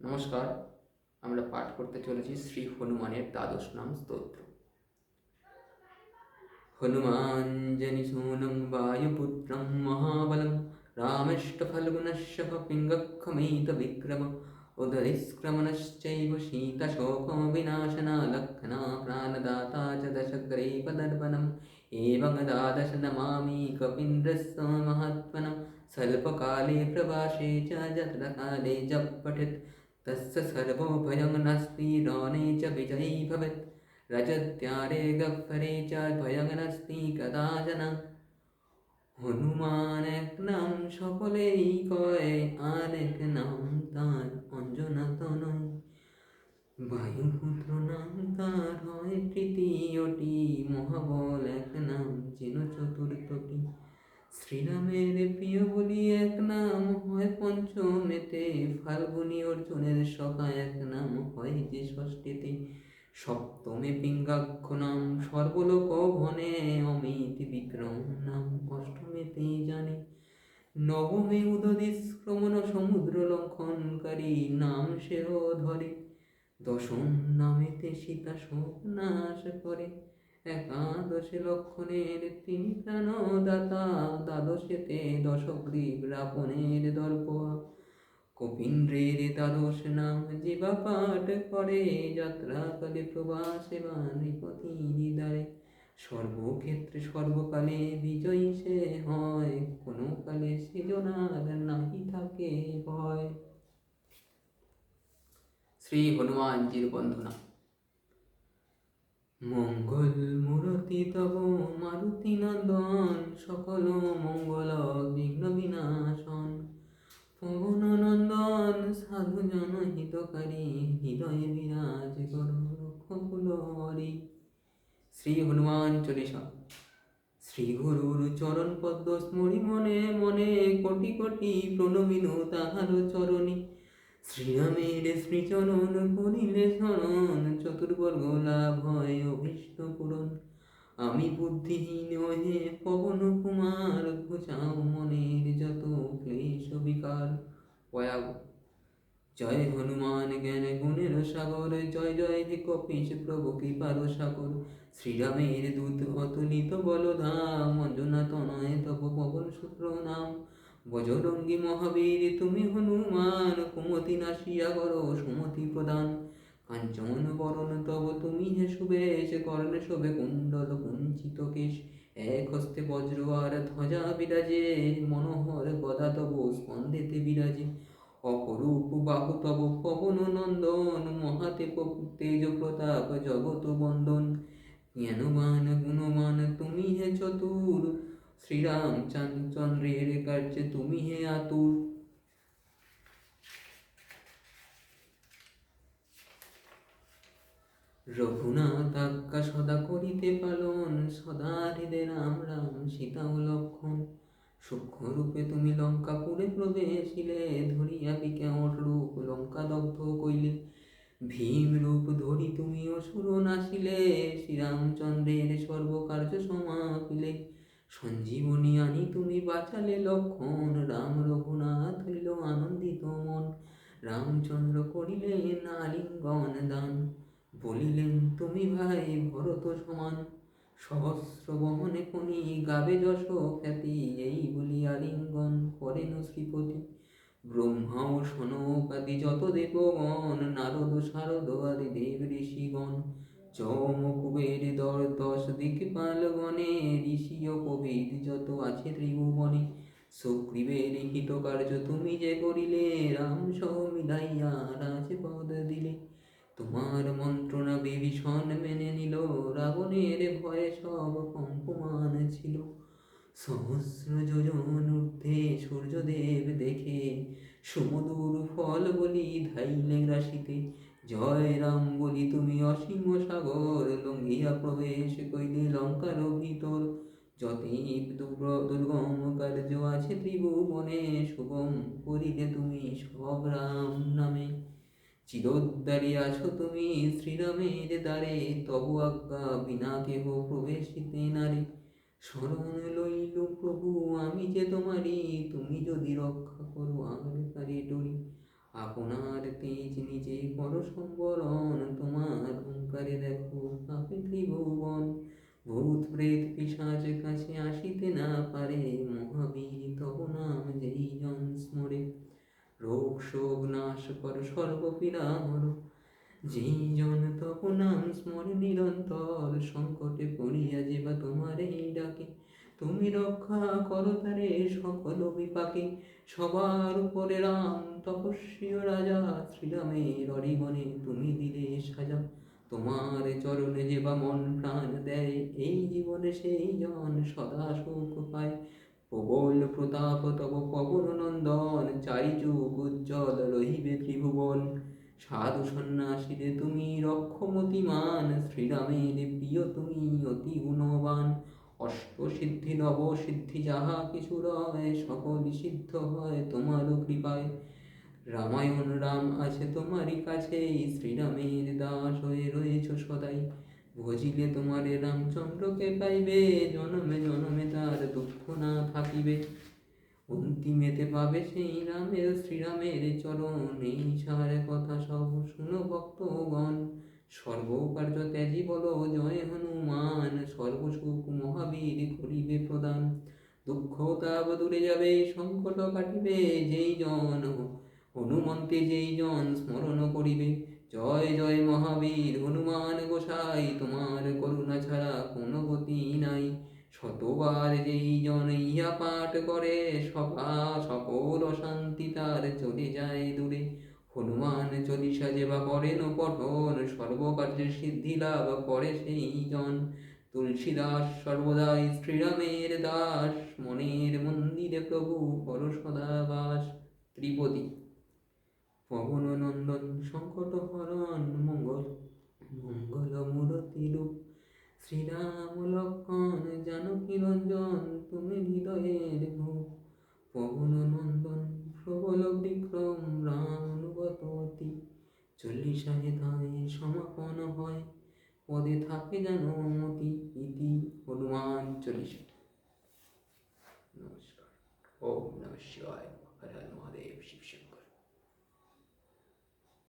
নমস্কার আমরা পাঠ করতে চলেছি শ্রী হনুমানের দ্বাদশ নাম স্তোত্র হনুমাঞ্জনিশূনং বায়ুপুত্রং মহাবলং রামেষ্টফলগুণশহ পিঙ্গক্ষমীত বিক্রম उदरिस्क्रमणश्चैव शीतशोको विनाशना लक्षणा प्राणदाता च दशग्रैवदर्पणम् एवं दादश नमामि कपीन्द्रस्व महात्मनं स्वल्पकाले प्रवासे च जत्रकाले च पठित् तस्य सर्वोभयं नास्ति रणे च विजयी भवेत् रजत्यारे गह्वरे च भयं नास्ति कदाचन হনুমান এক নাম সকলেই কয় আর এক নাম তার অঞ্জনা তনয় বায়ুপুত্র নাম তার হয় তৃতীয়টি মহাবল এক নাম যেন চতুর্থটি শ্রীরামের প্রিয় বলি এক নাম হয় পঞ্চমেতে, ফাল্গুনী অর্জুনের সখা এক নাম হয় যে ষষ্ঠীতে সপ্তমে পিঙ্গাক্ষ নাম, সর্বলোক ভনে অমিত বিক্রম নাম অষ্টমেতে জানে। নবমে উদদিস্ক্রমণ সমুদ্র লঙ্ঘনকারী নাম সেও ধরে। দশম নামেতে সীতা নাশ করে। একাদশে লক্ষণের তিনি প্রাণদাতা। দ্বাদশেতে দশগ্রীব রাবণের দর্প কপিন্দ্রের দ্বাদশ নাম জীবা পাঠ করে। যাত্রাকালে প্রবাসে বা নৃপতি হৃদয়ে সর্বক্ষেত্রে সর্বকালে বিজয়ী সে হয়। কোনো কালে সেজনার নাহি থাকে ভয়। শ্রী হনুমানজির বন্ধনা মঙ্গল মূরতি তব মারুতি নন্দন, সকল মঙ্গল বিঘ্ন বিনাশন। পবন নন্দন, সাধু জন হিতকারী হৃদয়ে বিরাজ কর শ্রী হনুমান চল্লিশা। শ্রী গুরুর চরণ পদ্ম স্মরি মনে মনে কোটি কোটি প্রণমিনু তাহার চরণী। শ্রীরামের শ্রীচরণ করিলে শরণ, চতুর্বর্গ লাভ হয় অভীষ্ট পূরণ। আমি বুদ্ধিহীন হে পবন কুমার, ঘুচাও মনের যত ক্লেশ বিকার। জয় হনুমান জ্ঞান গুণের সাগর, জয় জয় হে কপিশ প্রভু কৃপার সাগর। শ্রীরামের দূত অতুলিত বলধাম অঞ্জনা তনয় তব পবন সূত্র নাম। বজরঙ্গী মহাবীর, তুমি হনুমান, কুমতি নাশিয়া করো, সুমতি প্রদান। কাঞ্চন বরণ তব তুমি হে শুভেশ কর্ণে শোভে কুণ্ডল কুঞ্চিত কেশ। এক হস্তে বজ্র আর ধ্বজা বিরাজে, মনোহর গদা তব স্পন্দিতে বিরাজে। অপরূপ বাহু তব পবন নন্দন মহাতে তেজ প্রতাপ জগত বন্দন। জ্ঞানবান গুণমান তুমি হে চতুর শ্রীরাম চন্দ্রের কার্যে তুমি হে আতুর। রঘুনাথ আজ্ঞা সদা করিতে পালন, সদা রাম রাম সীতা ও লক্ষণ তুমি প্রবেশিলে, ধরিয়া বিকেট রূপ লঙ্কা দগ্ধ কইলে। ভীম রূপ ধরি তুমি অসুর নাসিলে শ্রীরামচন্দ্রের সর্বকার্য সমাপিলে। সঞ্জীবনী আনি তুমি বাঁচালে লক্ষণ, রাম রঘুনাথ হইল আনন্দিত মন। রামচন্দ্র করিলেন আলিঙ্গন দান। বলিলেন, তুমি ভাই ভরত সমান। সহস্র বহনে কোনি গাবে যশ খ্যাতি, এই বলি আলিঙ্গন করেন শ্রীপতি। ব্রহ্মা ও সনকাদি যত দেবগণ, নারদ, শারদ আদি দেব ঋষিগণ। চম কুবের দর দশ দিক পালগণে ঋষি ও কবির যত আছে ত্রিভুবনে। সুগ্রীবের হিত কার্য তুমি যে করিলে, রাম সহ মিলাইয়া রাজপদ দিলে। তোমার মন্ত্রণা বিভীষণ মেনে নিল, রাবণের ভয়ে সব কম্পমান ছিল। সহস্র যোজন ঊর্ধ্বে সূর্যদেব দেখে সমুদূর ফল বলি ধাইলে রাশিতে জয় রাম বলি তুমি অসীম সাগর লঙ্ঘিয়া প্রবেশ কইলে লঙ্কার ভিতর যতীব দুর্গম কার্য আছে ত্রিভুবনে, শুভম করিলে তুমি সব রাম নামে। চিরোদ্দারি আছো তুমি শ্রীরামের দ্বারে, তবু আজ্ঞা বিনা কেহ প্রবেশিতে নারে। স্মরণ লইল প্রভু, আমি যে তোমারই, তুমি যদি রক্ষা করো আমার আগলকারী ডরি আপনার তেজ নিজে কর সম্বরণ, তোমার অহংকারে দেখো আপে ত্রিভুবন। ভূত, প্রেত পিসাচ কাছে আসিতে না পারে, মহাবীর তব নাম যেই জন স্মরে। রোগ, শোক, নাশ কর সর্বপীড়া হর যেই জন তব নাম স্মরে নিরন্তর। সংকটে পড়িয়া যেবা তোমারই ডাকে তুমি রক্ষা করো তারে সকল বিপাকে। সবার উপরে রাম তপস্বী রাজা শ্রীরামের অরিবনে তুমি দিলে সাজা। তোমার চরণে যে বা মন প্রাণ দেয়, এই জীবনে সেই জন সদা সুখ পায়। প্রবল প্রতাপ তব পবন নন্দন চারি যুগ উজ্জ্বল রহিবে ত্রিভুবন। সাধু সন্ন্যাসীরে তুমি রক্ষমতিমান, শ্রীরামের প্রিয় তুমি অতি গুণবান। সিদ্ধি নব সিদ্ধি যাহা কিছু রয় সকল সিদ্ধ হয় তোমারও কৃপায়। রামায়ণ রাম আছে তোমারই কাছে, শ্রীরামের দাস হয়ে রয়েছ সদাই। ভজিলে তোমারে রামচন্দ্রকে পাইবে, জনমে জনমে তার দুঃখ না থাকিবে। অন্তিমেতে পাবে সেই রামের, শ্রীরামের চরণ, এই সারে কথা সব শুনো ভক্তগণ। সর্বকার্য ত্যাজি বলো, জয় হনুমান। মহাবীর করিবে প্রদান। দুঃখ তাব দূরে যাবে সংকট কাটিবে যেই জন। হনুমন্তে যেই জন স্মরণ করিবে, জয় জয় মহাবীর, হনুমান গোসাই, তোমার করুণা ছাড়া কোনো গতি নাই। শতবার যেই জন ইয়া পাঠ করে, সভা সকল অশান্তি তার চলে যায় দূরে। হনুমান চল্লিশা যেবা করেন পঠন সর্বকার্যের সিদ্ধি লাভ করে সেই জন। তুলসীদাস সর্বদাই শ্রীরামের দাস, মনের মন্দিরে প্রভু কর সদা বাস ত্রিপদী পবন নন্দন সংকট হরণ মঙ্গল মঙ্গল মূরতি রূপ শ্রীরাম লক্ষণ, জানকী রঞ্জন, তুমি হৃদয়ের ভূপ পবন নন্দন প্রবল বিক্রম, রাম অনুগত চল্লিশায় সমাপন হয়। পদে থাকে যেন অনুমতি ইতি হনুমান চল্লিশা। নমস্কার। ওম নমঃ শিবায়। হর হর মহাদেব শিব।